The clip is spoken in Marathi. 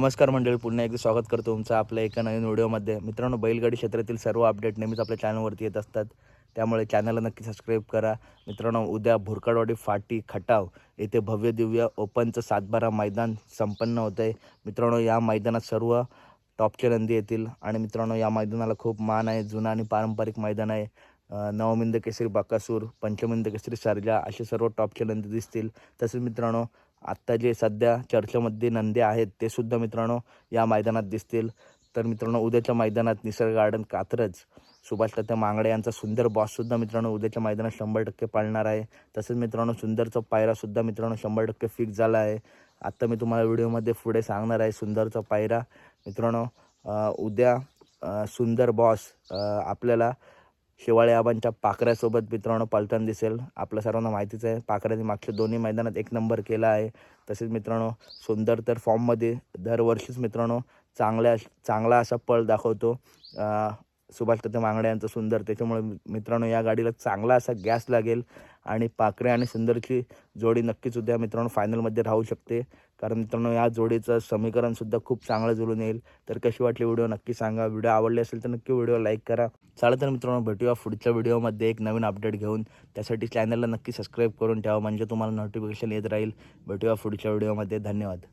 नमस्कार मंडळी पुन्हा एकदा स्वागत करतो तुमचं आपल्या एका नवीन व्हिडिओमध्ये. मित्रांनो बैलगाडी क्षेत्रातील सर्व अपडेट नेहमीच आपल्या चॅनलवरती येत असतात. त्यामुळे चॅनलला नक्की सबस्क्राईब करा. मित्रांनो उद्या भुरकाडवाडी फाटी खटाव येथे भव्य दिव्य ओपनचं सातबारा मैदान संपन्न होतं आहे मित्रांनो या मैदानात सर्व टॉपचे नंदी येतील. आणि मित्रांनो या मैदानाला खूप मान आहे. जुनं आणि पारंपरिक मैदान आहे. नवमिंद केसरी बाकासूर पंचमिंद केसरी सरजा असे सर्व टॉपचे नंदी दिसतील. तसेच मित्रांनो आत्ता जे सध्या चर्चेमध्ये नंदे आहेत ते सुद्धा मित्रांनो या मैदानात दिसतील. तर मित्रांनो उद्याच्या मैदानात निसर्ग गार्डन कात्रज सुभाष दत्त मांगडे यांचा सुंदर बॉससुद्धा मित्रांनो उद्याच्या मैदानात शंभर टक्के पाळणार आहे. तसेच मित्रांनो सुंदरचा पायरासुद्धा मित्रांनो शंभर टक्के फिक्स झाला आहे. आत्ता मी तुम्हाला व्हिडिओमध्ये पुढे सांगणार आहे सुंदरचा पायरा. मित्रांनो उद्या सुंदर बॉस आपल्याला शिवाळे आबांच्या पाकऱ्यासोबत मित्रांनो पलटण दिसेल. आपल्या सर्वांना माहितीच आहे पाकऱ्याने मागच्या दोन्ही मैदानात एक नंबर केला आहे. तसेच मित्रांनो सुंदर तर फॉर्ममध्ये दरवर्षीच मित्रांनो चांगल्या चांगला असा पळ दाखवतो. सुभाष तथे मांगडे यांचं सुंदर. त्याच्यामुळे मित्रांनो या गाडीला चांगला असा गॅस लागेल. आणि पाकरे आणि सुंदरची जोडी नक्कीच उद्या मित्रांनो फायनलमध्ये राहू शकते. कारण मित्रांनो या जोडीचं समीकरणसुद्धा खूप चांगलं जुळून येईल. तर कशी वाटली व्हिडिओ नक्की सांगा. व्हिडिओ आवडले असेल तर नक्की व्हिडिओ लाईक करा. चालेल तर मित्रांनो भेटूया पुढच्या व्हिडिओमध्ये एक नवीन अपडेट घेऊन. त्यासाठी चॅनलला नक्की सबस्क्राईब करून ठेवा. म्हणजे तुम्हाला नोटिफिकेशन येत राहील. भेटूया पुढच्या व्हिडिओमध्ये धन्यवाद.